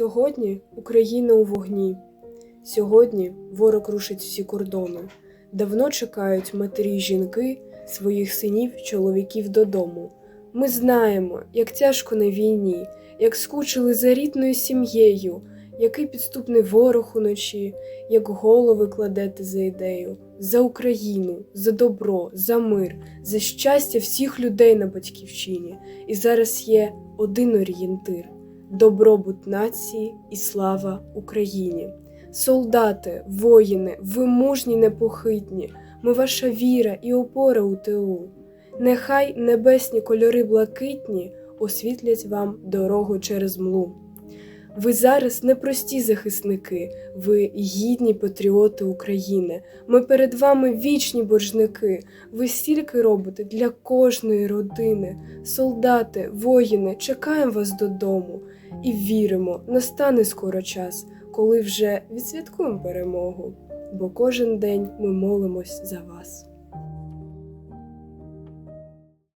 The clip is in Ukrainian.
Сьогодні Україна у вогні. Сьогодні ворог рушить всі кордони. Давно чекають матері жінки своїх синів, чоловіків додому. Ми знаємо, як тяжко на війні, як скучили за рідною сім'єю, який підступний ворог уночі, як голови кладете за ідею, за Україну, за добро, за мир, за щастя всіх людей на батьківщині. І зараз є один орієнтир добробут нації і слава Україні. Солдати, воїни, ви мужні непохитні, ми ваша віра і опора у тилу. Нехай небесні кольори блакитні освітлять вам дорогу через млу. Ви зараз непрості захисники, ви гідні патріоти України. Ми перед вами вічні боржники. Ви стільки робите для кожної родини. Солдати, воїни, чекаємо вас додому і віримо, настане скоро час, коли вже відсвяткуємо перемогу, бо кожен день ми молимось за вас.